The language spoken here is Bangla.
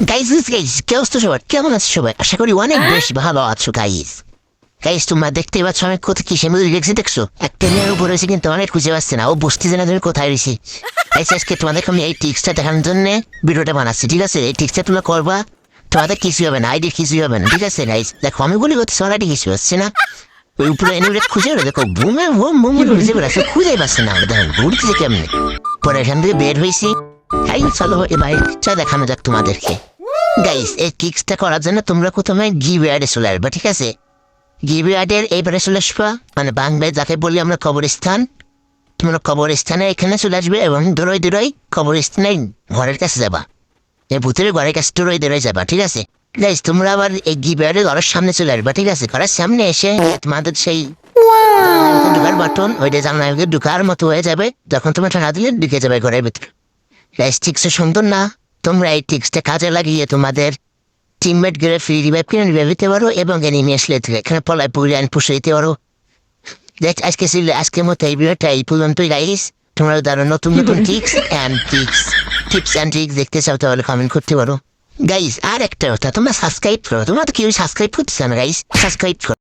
গাইজ গাইজ কেউ তো সবার কেমন আছো সবাই আশা করি অনেক বেশ ভালো আছো গাইজ গাইজ তোমরা দেখতে পাচ্ছ আমি কোথায় কিসের মধ্যে রেখেছি দেখছ একটা মেয়ের উপর রয়েছে কিন্তু অনেক খুঁজে পাচ্ছে না। ও বুঝতেছে না তুমি কোথায় রয়েছি? গাইজ আজকে তোমাদেরকে আমি এই টিক্সটা দেখানোর জন্য ভিডিওটা বানাচ্ছি ঠিক আছে? এই টিক্সটা তোমরা করবা তোমাদের কিছু হবে না আইডি কিছু হবে না ঠিক আছে গাইজ দেখো আমি বলি করতে সবার আইডি কিছু হচ্ছে না। ওই উপরে এনে খুঁজে দেখো বুমে বুম বুম খুঁজে বেড়াচ্ছে খুঁজে পাচ্ছে না। আমরা দেখেন ঘুরতেছে কেমনি? পরে এখান থেকে বের হয়েছি। হাই চলো এবার চা দেখানো যাক তোমাদেরকে। গাইস এই কিক্সটা করার জন্য তোমরা প্রথমে চলে আসবে ঠিক আছে? এইবারে চলে আসবা মানে বাংলায় যাকে বলি আমরা কবরস্থান। তোমরা কবরস্থানে এখানে চলে আসবে এবং দূরই দূরই কবরস্থানে ঘরের কাছে যাবা। এই ভূতের ঘরের কাছে দূরই দূরই যাবা ঠিক আছে? গাইস তোমরা আবার এই গিভ অ্যাডের ঘরের সামনে চলে আসবা ঠিক আছে? ঘরের সামনে এসে তোমাদের সেই ঢুকার বাটন ওইটা জানলা ঢুকার মতো হয়ে যাবে যখন তোমরা টাকা দিলে ঢুকে যাবে ঘরের ভিতরে। টিক্সটা সুন্দর না? তোমরা এই টিক্সটা কাজে লাগিয়ে তোমাদের টিমমেট গেলে ফ্রি রিভাইভ কিনে রিভাইভ দিতে পারো এবং এনিমি আসলে এখানে পলায় পুরে আইন পুষে দিতে পারো। দেখ আজকে ছিল আজকের মতো এই ভিডিওটা এই পর্যন্তই গাইস তোমরা যারা নতুন নতুন tricks and tricks tips and tricks দেখতে চাও তাহলে কমেন্ট করতে পারো। গাইস আর একটা কথা তোমরা সাবস্ক্রাইব করো। তোমরা তো কেউ সাবস্ক্রাইব করতেছ না গাইস সাবস্ক্রাইব করো।